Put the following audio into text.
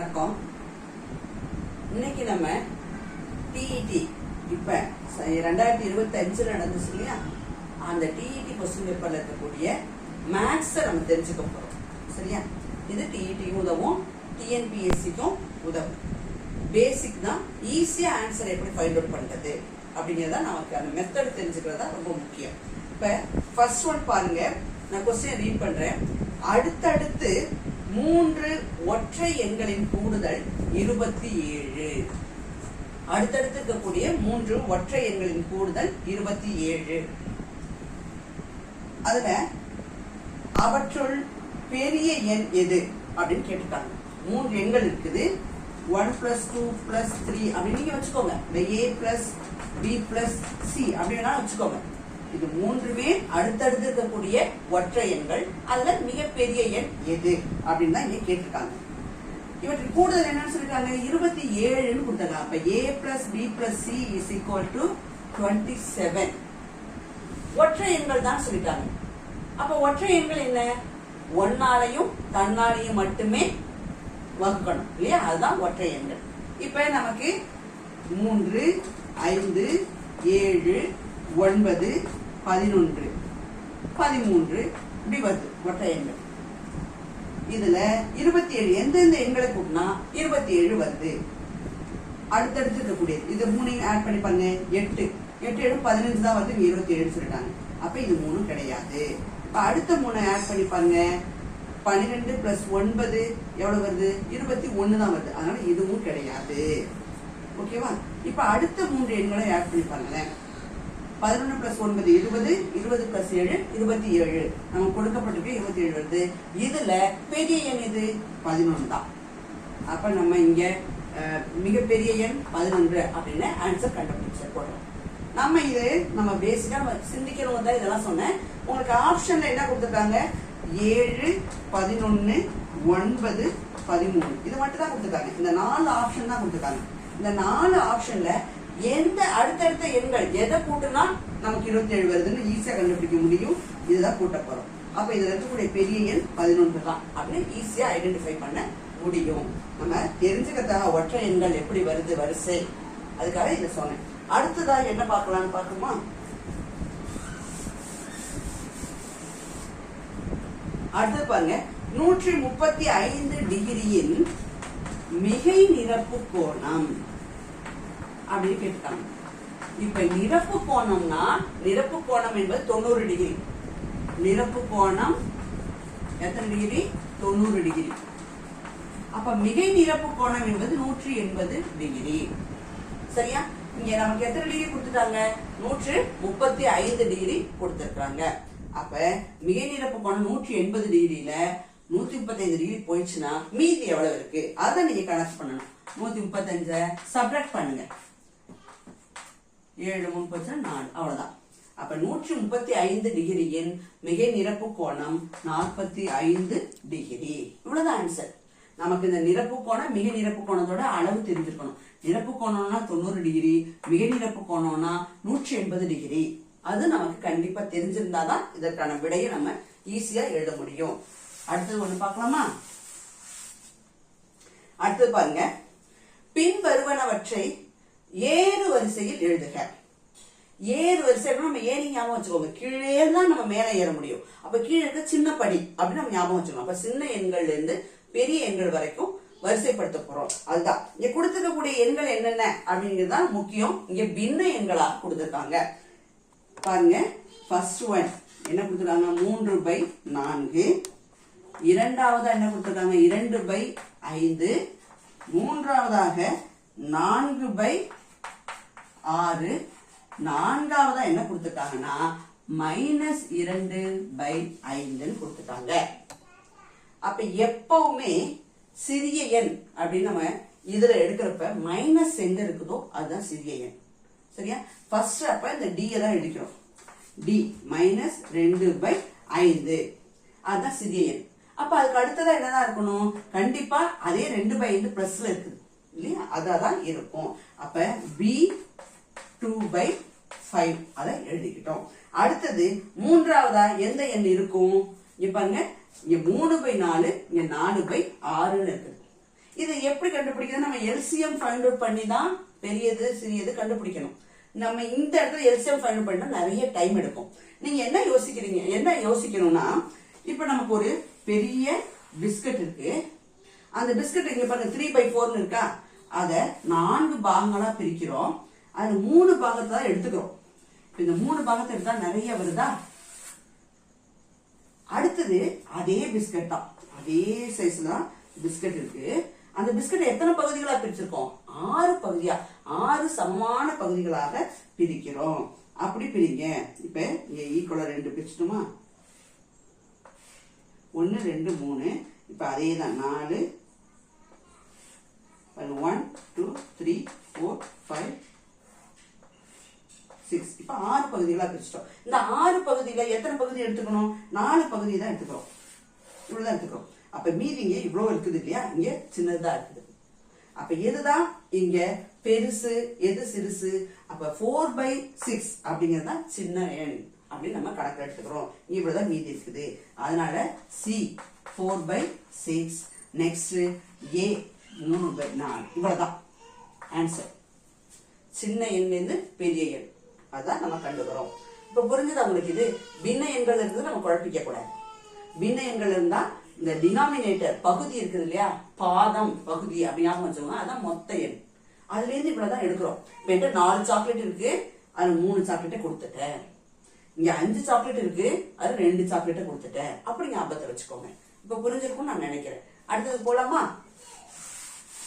வணக்கம். இன்னைக்கு நம்ம டிஇடி இப்ப ரெண்டாயிரத்தி இருபத்தி அஞ்சுல நடந்துச்சு இல்லையா? அந்த டிஇடி கொஸ்டின் பேப்பர்ல இருக்கக்கூடிய மேக்ஸை நம்ம தெரிஞ்சுக்க போறோம். சரியா? இது டிஇடிக்கும் உதவும் டிஎன்பிஎஸ்சிக்கும் உதவும். பேசிக் தான் ஈஸியா ஆன்சர் எப்படி ஃபைண்ட் அவுட் பண்றது அப்படிங்கறத நமக்கு அந்த மெத்தட் தெரிஞ்சுக்கிறது தான் ரொம்ப முக்கியம். இப்ப ஃபர்ஸ்ட் ஒன் பாருங்க. நான் கொஸ்டின் ரீட் பண்றேன். அடுத்தடுத்து மூன்று ஒற்றை எண்களின் கூடுதல் இருபத்தி ஏழு. அடுத்தடுத்து இருக்கக்கூடிய மூன்று ஒற்றை எண்களின் கூடுதல் இருபத்தி ஏழு. அதுல அவற்றுள் பெரிய எண் எது அப்படின்னு கேட்டுட்டாங்க மூன்று எண்கள் இருக்குது. One plus two plus three அப்படின்னு நீங்க வச்சுக்கோங்க. இந்த A plus B plus C அப்படின்னா வச்சுக்கோங்க. இது மூன்றுமே அடுத்தடுத்து இருக்கக்கூடிய ஒற்றை எண்கள் அதுல மிகப்பெரிய எண் எது அப்படின்னு தான் இங்க கேட்டிருக்காங்க. இவற்றில் கூடுதல் என்னன்னு சொல்லிருக்காங்க. இருபத்தி ஏழுன்னு கொடுத்தாங்க அப்ப A plus B plus C is equal to twenty seven ஒற்றை எண்கள் தான் சொல்லிட்டாங்க அப்ப ஒற்றை எண்கள் என்ன? ஒன்னாலையும் தன்னாலையும் மட்டுமே வகுக்கணும் இல்லையா? அதுதான் ஒற்றை எண்கள். இப்ப நமக்கு மூன்று ஐந்து ஏழு ஒன்பது பதினொன்று. பதிமூன்று இப்படி வருது ஒற்றை எண்கள் இதுல இருபத்தி ஏழு எந்தெந்த எண்களை கூட்டினா இருபத்தி ஏழு வருது. அடுத்தடுத்து இருக்கக்கூடியது இது மூணையும் ஆட் பண்ணி பாருங்க. எட்டு. எட்டு ஏழு பதினஞ்சு தான் வருது இருபத்தி ஏழு சொல்லிட்டாங்க. அப்ப இது மூணும் கிடையாது. இப்ப அடுத்த மூணு ஆட் பண்ணி பாருங்க. பன்னிரெண்டு பிளஸ் ஒன்பது எவ்வளவு வருது? இருபத்தி ஒன்று தான் வருது. அதனால இதுவும் கிடையாது. ஓகேவா? இப்ப அடுத்த மூன்று எண்களை ஆட் பண்ணி பாருங்களேன். பதினொன்று பிளஸ் ஒன்பது இருபது இருபது பிளஸ் ஏழு இருபத்தி ஏழு. நமக்கு கொடுக்கப்பட்டிருக்கு இருபத்தி ஏழு வருது. இதுல பெரிய எண் இது பதினொன்று தான். அப்ப நம்ம இங்க மிகப்பெரிய எண் பதினொன்று அப்படின்னு ஆன்சர் கண்டுபிடிச்ச போடுறோம். நம்ம இது நம்ம பேசிக்கா நம்ம சிந்திக்கிறவங்க தான் இதெல்லாம் சொன்னேன். உங்களுக்கு ஆப்ஷன்ல என்ன கொடுத்துருக்காங்க? ஏழு பதினொன்னு ஒன்பது பதிமூணு. இது மட்டும் தான் கொடுத்துருக்காங்க. இந்த நாலு ஆப்ஷன் தான் கொடுத்துருக்காங்க. இந்த நாலு ஆப்ஷன்ல எந்த அடுத்தடுத்த எண்கள் எதை கூட்டினா நமக்கு இருபத்தி ஏழு வருதுன்னு ஈஸியா கண்டுபிடிக்க முடியும். இதுதான் கூட்ட போறோம். அப்ப இதுல இருக்கக்கூடிய பெரிய எண் பதினொன்று தான். அப்படின்னு ஈஸியா ஐடென்டிஃபை பண்ண முடியும். நம்ம தெரிஞ்சுக்கிறதாக ஒற்றை எண்கள் எப்படி வருது வரிசை. அதுக்காக இதை சொன்னேன். அடுத்ததா என்ன பார்க்கலாம்னு பார்க்குமா அடுத்து பாருங்க. நூற்றி முப்பத்தி ஐந்து டிகிரியின் மிகை நிரப்பு கோணம். அப்படின்னு கேட்டுட்டாங்க. இப்ப நிரப்பு கோணம்னா நிரப்பு கோணம் என்பது தொண்ணூறு டிகிரி. நிரப்பு கோணம் எத்தனை டிகிரி? தொண்ணூறு டிகிரி. அப்ப மிகை நிரப்பு கோணம் என்பது நூற்றி எண்பது டிகிரி. சரியா? இங்க நமக்கு எத்தனை டிகிரி கொடுத்துட்டாங்க? நூற்று முப்பத்தி ஐந்து டிகிரி கொடுத்திருக்காங்க அப்ப மிகை நிரப்பு கோணம் நூற்றி எண்பது டிகிரியில நூத்தி முப்பத்தைந்து டிகிரி போயிடுச்சுன்னா மீதி எவ்வளவு இருக்கு? அதை நீங்க கணக்கு பண்ணணும். நூத்தி முப்பத்தஞ்ச சப்ராக்ட் பண்ணுங்க. ஏழு முப்பத்தி நாலு. அவ்வளவுதான். அப்ப நூற்றி முப்பத்தி ஐந்து டிகிரியின் மிகை நிரப்பு கோணம் நாற்பத்தி ஐந்து டிகிரி இவ்வளவுதான் ஆன்சர் நமக்கு இந்த நிரப்பு கோணம் மிக நிரப்பு கோணத்தோட அளவு தெரிஞ்சிருக்கணும். நிரப்பு கோணம்னா தொண்ணூறு டிகிரி மிக நிரப்பு கோணம்னா நூற்றி எண்பது டிகிரி அது நமக்கு கண்டிப்பா தெரிஞ்சிருந்தாதான் இதற்கான விடையை நம்ம ஈஸியா எழுத முடியும். அடுத்தது ஒண்ணு பார்க்கலாமா? அடுத்தது பாருங்க. பின் வருவனவற்றை ஏறு வரிசையில் எழுதுக. ஏறு வரிசை நம்ம ஏறி ஞாபகம் வச்சுக்கோங்க. கீழே தான் நம்ம மேலே ஏற முடியும். அப்ப கீழே இருக்க சின்ன படி அப்படின்னு நம்ம ஞாபகம் வச்சுக்கணும். அப்ப சின்ன எண்கள்ல இருந்து பெரிய எண்கள் வரைக்கும் வரிசைப்படுத்த போறோம். அதுதான். இங்க கொடுத்துருக்கக்கூடிய எண்கள் என்னென்ன அப்படிங்கிறது தான் முக்கியம். இங்க பின்ன எண்களாக கொடுத்துருக்காங்க. பாருங்க. ஃபர்ஸ்ட் ஒன் என்ன கொடுத்துருக்காங்க? மூன்று பை நான்கு. இரண்டாவதா என்ன கொடுத்துருக்காங்க? இரண்டு பை ஐந்து. மூன்றாவதாக நான்கு பை ஆறு. நான்காவதா என்ன கொடுத்துட்டாங்கன்னா மைனஸ் இரண்டு பை ஐந்துன்னு கொடுத்துட்டாங்க அப்ப எப்பவுமே சிறிய எண் அப்படின்னு நம்ம இதுல எடுக்கிறப்ப மைனஸ் எங்க இருக்குதோ அதுதான் சிறிய எண். சரியா? ஃபர்ஸ்ட் அப்ப இந்த டி தான் எடுக்கிறோம். டி மைனஸ் ரெண்டு பை ஐந்து. அதுதான் சிறிய எண். அப்ப அதுக்கு அடுத்ததா என்னதான் இருக்கணும்? கண்டிப்பா அதே ரெண்டு பை ஐந்து பிளஸ்ல இருக்குது. இல்லையா? அதான் இருக்கும். அப்ப பி டூ பை ஃபைவ் அதை எழுதிக்கிட்டோம். அடுத்தது மூன்றாவதா எந்த எண் இருக்கும்? இங்க பாருங்க இங்க மூணு பை நாலு இங்க நாலு பை ஆறுன்னு இருக்குது இதை எப்படி கண்டுபிடிக்கிறது? நம்ம எல்சிஎம் ஃபைண்ட் அவுட் பண்ணி தான் பெரியது சிறியது கண்டுபிடிக்கணும். நம்ம இந்த இடத்துல எல்சிஎம் ஃபைண்ட் அவுட் பண்ணா நிறைய டைம் எடுக்கும். நீங்க என்ன யோசிக்கிறீங்க? என்ன யோசிக்கணும்னா இப்ப நமக்கு ஒரு பெரிய பிஸ்கட் இருக்கு. அந்த பிஸ்கட் இங்க பாருங்க த்ரீ பை ஃபோர்னு இருக்கா? அதை நான்கு பாகங்களா பிரிக்கிறோம். அது மூணு பாகத்தை தான் எடுத்துக்கிறோம். இந்த மூணு பாகத்தை எடுத்தா நிறைய வருதா? அடுத்தது அதே பிஸ்கட் தான். அதே சைஸ்ல தான் பிஸ்கட் இருக்கு. அந்த பிஸ்கட் எத்தனை பகுதிகளா பிரிச்சிருக்கோம்? ஆறு பகுதியா? ஆறு சமமான பகுதிகளாக பிரிக்கிறோம். அப்படி பிரிங்க. இப்ப இங்க ஈக்குவலா ரெண்டு பிரிச்சிட்டுமா? ஒன்னு ரெண்டு மூணு. இப்ப அதே தான் நாலு one two three four five six இப்போ ஆறு பகுதிகளாக பிரிச்சிட்டோம். இந்த ஆறு பகுதியில் எத்தனை பகுதி எடுத்துக்கணும்? நாலு பகுதி தான் எடுத்துக்கிறோம். இவ்வளோ தான் எடுத்துக்கிறோம். அப்ப மீதிங்க இவ்வளோ இருக்குது இல்லையா? இங்கே சின்னதாக இருக்குது. அப்போ எதுதான்? இங்கே பெருசு எது சிறுசு? அப்போ ஃபோர் பை சிக்ஸ் அப்படிங்கிறது தான் சின்ன எண் அப்படின்னு நம்ம கணக்கு எடுத்துக்கிறோம். இவ்வளோ தான் மீதி இருக்குது. அதனால C four by six next A மூணு பை நாலு. இவ்வளவுதான். ஆன்சர் சின்ன எண்லேருந்து பெரிய எண். அதுதான் நம்ம கண்டுக்கிறோம். இப்ப புரிஞ்சது உங்களுக்கு இது? பின்ன எண்கள் இருந்து நம்ம குழப்பிக்க கூடாது. பின்ன எண்கள் இருந்தா இந்த டினாமினேட்டர் பகுதி இருக்குது இல்லையா? பாதம் பகுதி அப்படி ஞாபகம் வச்சுக்கோங்க. அதான் மொத்த எண். அதுல இருந்து இவ்வளவுதான் எடுக்கிறோம். இப்ப என்கிட்ட நாலு சாக்லேட் இருக்கு. அது மூணு சாக்லேட்டை கொடுத்துட்டேன். இங்க அஞ்சு சாக்லேட் இருக்கு. அது ரெண்டு சாக்லேட்டை கொடுத்துட்டேன். அப்படி ஞாபகத்தை வச்சுக்கோங்க. இப்ப புரிஞ்சிருக்கும்னு நான் நினைக்கிறேன். அடுத்தது போலாமா?